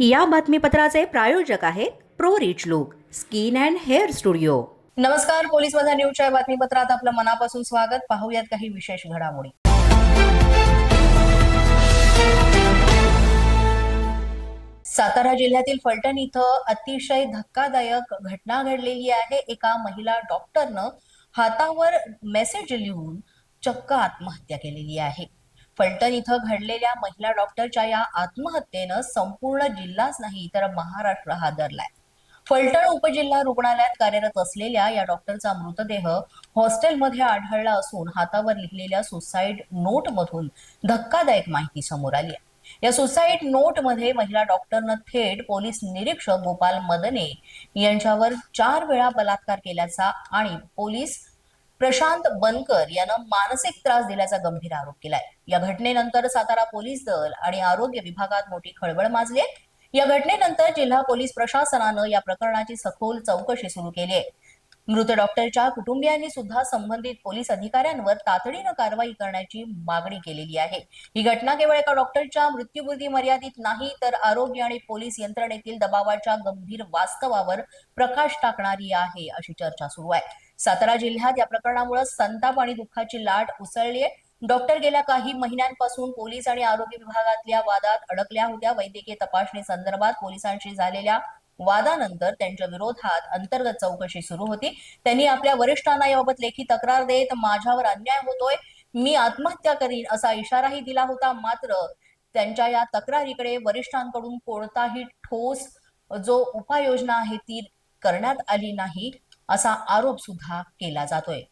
या बातमीपत्राचे प्रायोजक आहेत pro rich look skin and hair studio. नमस्कार पोलीस माझा न्यूजच्या बातमीपत्रात आपलं मनापासून स्वागत. पाहूयात काही विशेष घडामोडी. सातारा जिल्ह्यातील फलटण इथं अतिशय धक्कादायक घटना घडलेली आहे. एका महिला डॉक्टरनं हातावर मेसेज लिहून चक्क आत्महत्या केलेली आहे. फलटण इथं घडलेल्या महिला डॉक्टरच्या या आत्महत्येनं संपूर्ण जिल्हाच नाही तर महाराष्ट्र हादरलाय. फलटण उपजिल्हा रुग्णालयात कार्यरत असलेल्या या डॉक्टरचा मृतदेह हॉस्टेलमध्ये आढळला असून हातावर लिहिलेल्या सुसाईड नोट मधून धक्कादायक माहिती समोर आली आहे. या सुसाईड नोटमध्ये महिला डॉक्टरनं थेट पोलीस निरीक्षक गोपाल मदने यांच्यावर चार वेळा बलात्कार केल्याचा आणि पोलीस प्रशांत बनकर यानं मानसिक त्रास दिल्याचा गंभीर आरोप केलाय. या घटनेनंतर सातारा पोलीस दल आणि आरोग्य विभागात मोठी खळबळ माजली आहे. या घटनेनंतर जिल्हा पोलीस प्रशासनानं या प्रकरणाची सखोल चौकशी सुरू केली आहे. मृत डॉक्टरच्या कुटुंबियांनी सुद्धा संबंधित पोलीस अधिकाऱ्यांवर तातडीनं कारवाई करण्याची मागणी केलेली आहे. ही घटना केवळ एका डॉक्टरच्या मृत्यूपुरती मर्यादित नाही तर आरोग्य आणि पोलीस यंत्रणेतील दबावाच्या गंभीर वास्तवावर प्रकाश टाकणारी आहे अशी चर्चा सुरू आहे. सातारा जिल्ह्यात या प्रकरणामुळे संताप आणि दुःखाची लाट उसळली आहे. डॉक्टर गेल्या काही महिन्यांपासून पोलीस आणि आरोग्य विभागातल्या वादात अडकल्या होत्या. वैद्यकीय तपासणी संदर्भात पोलिसांशी झालेल्या वादानंतर त्यांच्या विरोधात अंतर्गत चौकशी सुरू होती. त्यांनी आपल्या वरिष्ठांना याबाबत लेखी तक्रार देत माझ्यावर अन्याय होतोय मी आत्महत्या करीन असा इशाराही दिला होता. मात्र त्यांच्या या तक्रारीकडे वरिष्ठांकडून कोणताही ठोस जो उपाययोजना आहे ती करण्यात आली नाही. असा आरोप सुद्धा केला जातोय.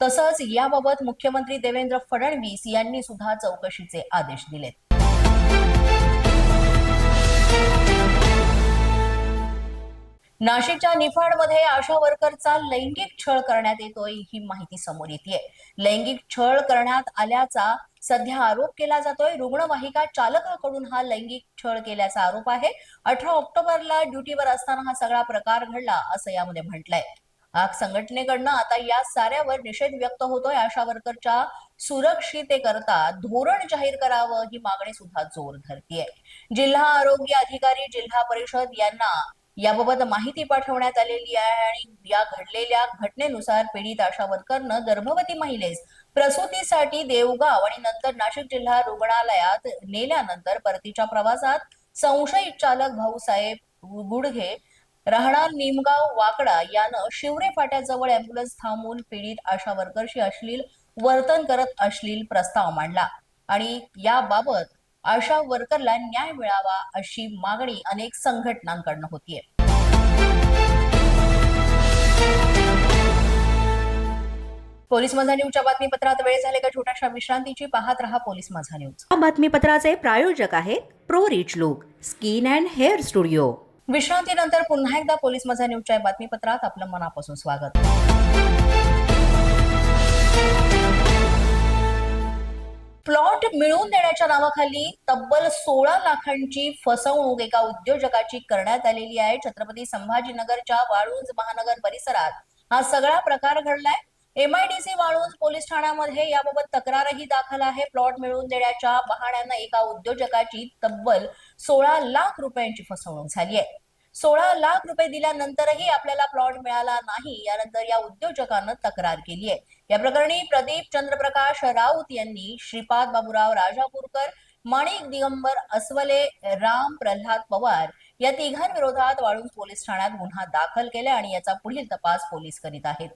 तसंच याबाबत मुख्यमंत्री देवेंद्र फडणवीस यांनी सुद्धा चौकशीचे आदेश दिलेत. नाशिकच्या निफाडमध्ये आशा वर्करचा लैंगिक छळ करण्यात येतोय ही माहिती समोर येते लैंगिक छळ करण्यात आल्याचा सध्या आरोप केला जातोय. रुग्णवाहिका चालकाकडून हा लैंगिक छळ केल्याचा आरोप आहे. अठरा ऑक्टोबरला ड्युटीवर असताना हा सगळा प्रकार घडला असं यामध्ये म्हटलंय. संघटनेकडनं आता या साऱ्यावर निषेध व्यक्त होतोय. आशा वर्करच्या सुरक्षितेकरता धोरण जाहीर करावं ही मागणी सुद्धा जोर धरतीये. जिल्हा आरोग्य अधिकारी जिल्हा परिषद यांना याबाबत माहिती पाठवण्यात आलेली आहे आणि या घडलेल्या घटनेनुसार पीडित आशा वर्करनं गर्भवती महिलेस प्रसूतीसाठी देवगाव आणि नंतर नाशिक जिल्हा रुग्णालयात नेल्यानंतर परतीच्या प्रवासात संशयित चालक भाऊसाहेब गुडघे राहणार निमगाव वाकडा यानं शिवरे फाट्याजवळ अँब्युलन्स थांबवून पीडित आशा वर्करशी अश्लील वर्तन करत अश्लील प्रस्ताव मांडला. आणि याबाबत आशा वर्करला न्याय मिळावा अशी मागणी अनेक संघटनांकडनं होतीये. पोलीस माझा न्यूजच्या बातमीपत्रात वेळ झाले का? छोट्याशा विश्रांतीची पाहत रहा पोलीस माझा न्यूज. बातमीपत्राचे प्रायोजक आहेत pro rich look skin and hair studio. विश्रांतीनंतर पुन्हा एकदा पोलीस माझा न्यूजच्या बातमीपत्रात आपलं मनापासून स्वागत. प्लॉट मिळवून देण्याच्या नावाखाली तब्बल सोळा लाखांची फसवणूक एका उद्योजकाची करण्यात आलेली आहे. छत्रपती संभाजीनगरच्या वाळूंज महानगर परिसरात हा सगळा प्रकार घडलाय. एमआयडीसी वाळूंज पोलीस ठाण्यामध्ये याबाबत तक्रारही दाखल आहे. प्लॉट मिळवून देण्याच्या बहाण्यानं एका उद्योजकाची तब्बल सोळा लाख रुपयांची फसवणूक झाली आहे. सोळा लाख रुपये दिल्यानंतरही आपल्याला प्लॉट मिळाला नाही. यानंतर या उद्योजकानं तक्रार केली आहे. या प्रकरणी प्रदीप चंद्रप्रकाश राऊत यांनी श्रीपाद बाबूराव राजापूरकर माणिक दिगंबर अस्वले राम प्रल्हाद पवार या तिघांविरोधात वाळूंज पोलीस ठाण्यात गुन्हा दाखल केला आणि याचा पुढील तपास पोलीस करीत आहेत.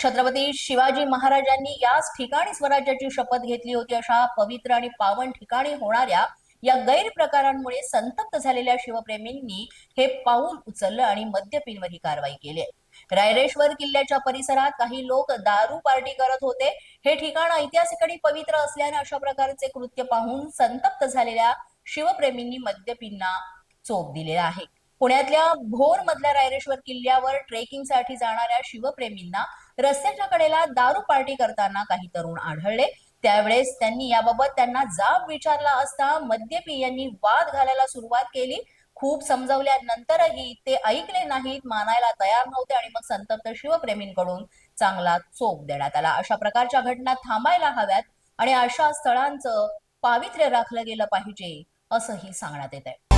छत्रपती शिवाजी महाराजांनी याच ठिकाणी स्वराज्याची शपथ घेतली होती. अशा पवित्र आणि पावन ठिकाणी होणाऱ्या या गैरप्रकारांमुळे संतप्त झालेल्या शिवप्रेमींनी हे पाऊल उचललं आणि मद्यपींवर ही कारवाई केली. रायरेश्वर किल्ल्याच्या परिसरात काही लोक दारू पार्टी करत होते. हे ठिकाण ऐतिहासिक आणि पवित्र असल्याने अशा प्रकारचे कृत्य पाहून संतप्त झालेल्या शिवप्रेमींनी मद्यपींना चोप दिलेला आहे. पुण्यातल्या भोर मधल्या रायरेश्वर किल्ल्यावर ट्रेकिंगसाठी जाणाऱ्या शिवप्रेमींना रस्त्याच्या कडेला दारू पार्टी करताना काही तरुण आढळले. त्यावेळेस त्यांनी याबाबत त्यांना जाब विचारला असता मद्यपी यांनी वाद घालायला सुरुवात केली. खूप समजावल्यानंतरही ते ऐकले नाहीत मानायला तयार नव्हते आणि मग संतप्त शिवप्रेमींकडून चांगला चोप देण्यात आला. अशा प्रकारच्या घटना थांबायला हव्यात आणि अशा स्थळांचं पावित्र्य राखलं गेलं पाहिजे असंही सांगण्यात येत आहे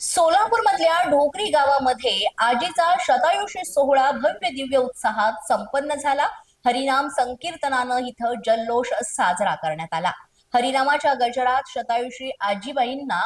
सोलापूरमधल्या ढोकरी गावामध्ये आजीचा शतायुषी सोहळा भव्य दिव्य उत्साहात संपन्न झाला. हरिनाम संकीर्तनानं इथं जल्लोष साजरा करण्यात आला. हरिनामाच्या गजरात शतायुषी आजीबाईंना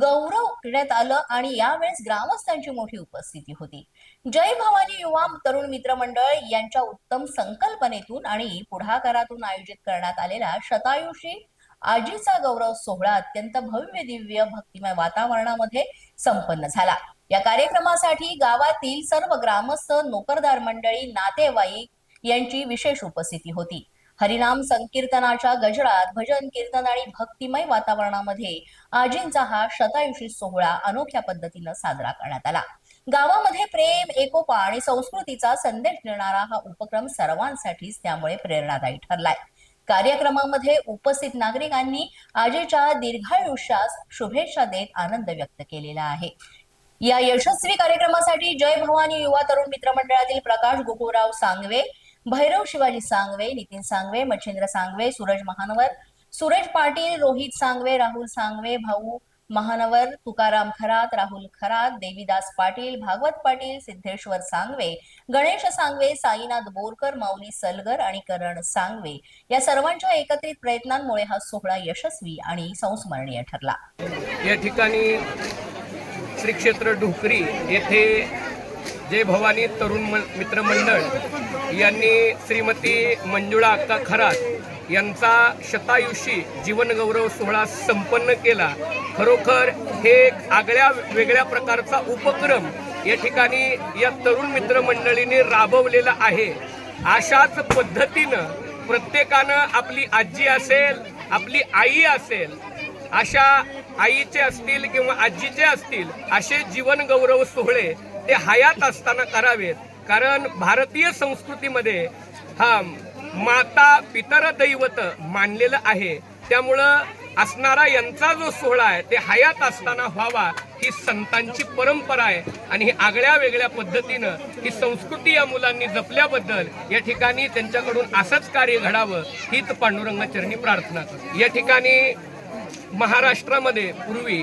गौरव करण्यात आलं आणि यावेळेस ग्रामस्थांची मोठी उपस्थिती होती. जय भवानी युवा तरुण मित्र मंडळ यांच्या उत्तम संकल्पनेतून आणि पुढाकारातून आयोजित करण्यात आलेला शतायुषी आजीचा गौरव सोहळा अत्यंत भव्य दिव्य भक्तिमय वातावरणामध्ये संपन्न झाला. या कार्यक्रमासाठी गावातील सर्व ग्रामस्थ नोकरदार मंडळी नातेवाईक यांची विशेष उपस्थिती होती. हरिनाम संकीर्तनाच्या गजरात भजन कीर्तन आणि भक्तिमय वातावरणामध्ये आजींचा हा शतायुषी सोहळा अनोख्या पद्धतीनं साजरा करण्यात आला. गावामध्ये प्रेम एकोपा आणि संस्कृतीचा संदेश देणारा हा उपक्रम सर्वांसाठीच त्यामुळे प्रेरणादायी ठरलाय. कार्यक्रमामध्ये उपस्थित नागरिकांनी आजीच्या दीर्घायुष्यास शुभेच्छा देत आनंद व्यक्त केलेला आहे. या यशस्वी कार्यक्रमासाठी जय भवानी युवा तरुण मित्रमंडळातील प्रकाश गोकुळराव सांगवे भैरव शिवाजी सांगवे नितीन सांगवे मच्छिंद्र सांगवे सूरज महानवर सूरज पाटील रोहित सांगवे राहुल सांगवे भाऊ महानवर तुकाराम खरात राहुल खरात देवीदास पाटील भागवत पाटील सिद्धेश्वर सांगवे गणेश सांगवे साईनाथ बोरकर माऊली सलगर आणि करण सांगवे या सर्वांच्या एकत्रित प्रयत्नांमुळे हा सोहळा यशस्वी आणि संस्मरणीय ठरला. या ठिकाणी श्री क्षेत्र ढोकरी येथे जय भवानी तरुण मित्रमंडळ यांनी श्रीमती मंजुळा अक्का खरात यांचा शतायुषी जीवनगौरव सोहळा संपन्न केला. खरोखर हे एक आगळ्या वेगळ्या प्रकारचा उपक्रम या ठिकाणी या तरुण मित्रमंडळीने राबवलेला आहे. अशाच पद्धतीनं प्रत्येकानं आपली आजी असेल आपली आई असेल अशा आईचे असतील किंवा आजीचे असतील असे जीवनगौरव सोहळे ते हयात असताना करावेत. कारण भारतीय संस्कृतीमध्ये हा माता पितर दैवत मानलेलं आहे. त्यामुळं असणारा यांचा जो सोहळा आहे ते हयात असताना व्हावा ही संतांची परंपरा आहे. आणि ही आगळ्या वेगळ्या पद्धतीनं ही संस्कृती या मुलांनी जपल्याबद्दल या ठिकाणी त्यांच्याकडून असंच कार्य घडावं हीच पांडुरंगाचरणी प्रार्थना या ठिकाणी महाराष्ट्रामध्ये पूर्वी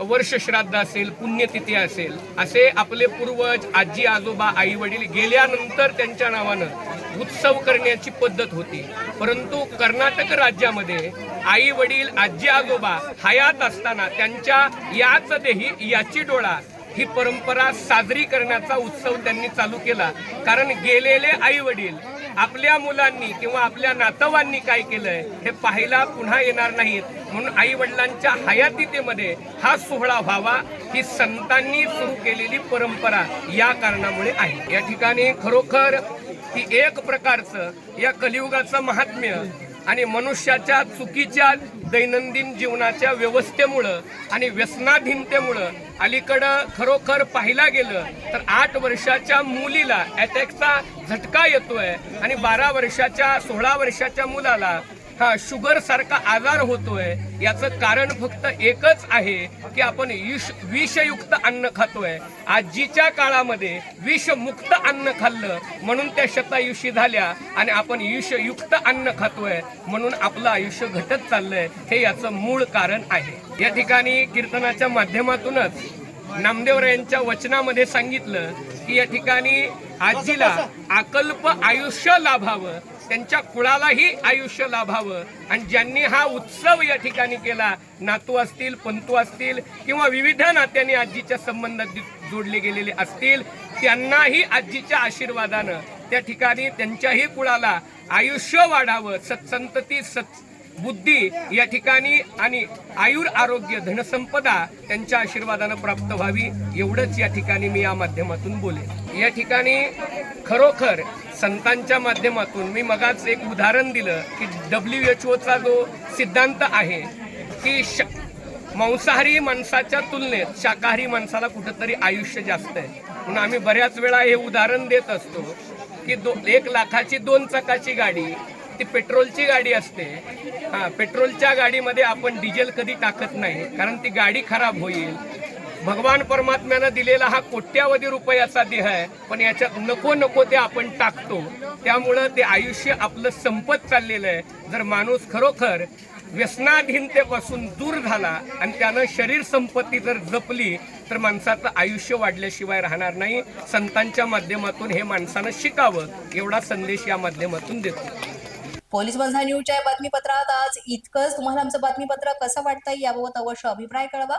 वर्ष श्राद्ध असेल पुण्यतिथी असेल असे आपले पूर्वज आजी आजोबा आई वडील गेल्यानंतर त्यांच्या नावानं उत्सव करण्याची पद्धत होती. परंतु कर्नाटक राज्यामध्ये आई वडील आजी आजोबा हयात असताना त्यांच्या याच देही याची डोळा ही परंपरा साजरी करण्याचा उत्सव त्यांनी चालू केला. कारण गेलेले आई वडील आपल्या मुलांनी किंवा आपल्या नातवांनी काय केलंय हे पाहायला पुन्हा येणार नाहीत. म्हणून आई वडिलांच्या हयातीतेमध्ये हा सोहळा व्हावा ही संतांनी सुरू केलेली परंपरा या कारणामुळे आहे. या ठिकाणी खरोखर ही एक प्रकारचं या कलियुगाचं महात्म्य आणि मनुष्याच्या चुकीच्या दैनंदिन जीवनाच्या व्यवस्थेमुळं आणि व्यसनाधीनतेमुळं अलीकडं खरोखर पाहिला गेलं तर आठ वर्षाच्या मुलीला अटॅकचा झटका येतोय आणि बारा वर्षाच्या सोळा वर्षाच्या मुलाला हा शुगर सारखा आजार होतोय. याचं कारण फक्त एकच आहे की आपण विष विषयुक्त अन्न खातोय. आजीच्या काळामध्ये विषमुक्त अन्न खाल्लं म्हणून त्या शतायुषी झाल्या आणि आपण विषयुक्त अन्न खातोय म्हणून आपलं आयुष्य घटत चाललंय हे याचं मूळ कारण आहे. या ठिकाणी कीर्तनाच्या माध्यमातूनच नामदेवरायांच्या वचनामध्ये सांगितलं की या ठिकाणी आजीला अकल्प आयुष्य लाभावं त्यांच्या कुळालाही आयुष्य लाभावं. आणि ज्यांनी हा उत्सव या ठिकाणी केला नातू असतील पंतू असतील किंवा विविध नात्यांनी आजीच्या संबंधात जोडले गेलेले असतील त्यांनाही आजीच्या आशीर्वादानं त्या ठिकाणी त्यांच्याही कुळाला आयुष्य वाढावं. सत्संतती सत् बुद्धी या ठिकाणी आणि आयुर आरोग्य धनसंपदा त्यांच्या आशीर्वादानं प्राप्त व्हावी एवढंच या ठिकाणी मी या माध्यमातून बोलेन. या ठिकाणी खरोखर संतांच्या माध्यमातून मी मगाच एक उदाहरण दिलं की डब्ल्यू एच ओचा जो सिद्धांत आहे की श मांसाहारी माणसाच्या तुलनेत शाकाहारी माणसाला कुठंतरी आयुष्य जास्त आहे. म्हणून आम्ही बऱ्याच वेळा हे उदाहरण देत असतो की दो एक लाखाची दोन चाकाची गाडी ती पेट्रोलची गाडी असते. हां पेट्रोलच्या गाडीमध्ये आपण डिझेल कधी टाकत नाही कारण ती गाडी खराब होईल. भगवान परमात्म्यानं दिलेला हा कोट्यावधी रुपयाचा देह आहे पण याच्यात नको नको ते आपण टाकतो. त्यामुळं ते आयुष्य आपलं संपत चाललेलं आहे. जर माणूस खरोखर व्यसनाधीनतेपासून दूर झाला आणि त्यानं शरीर संपत्ती जर जपली तर माणसाचं आयुष्य वाढल्याशिवाय राहणार नाही. संतांच्या माध्यमातून हे माणसानं शिकावं एवढा संदेश या माध्यमातून देतो. पोलीस बंधा न्यूजच्या बातमीपत्रात आज इतकंच. तुम्हाला आमचं बातमीपत्र कसं वाटतंय याबाबत अवश्य अभिप्राय कळवा.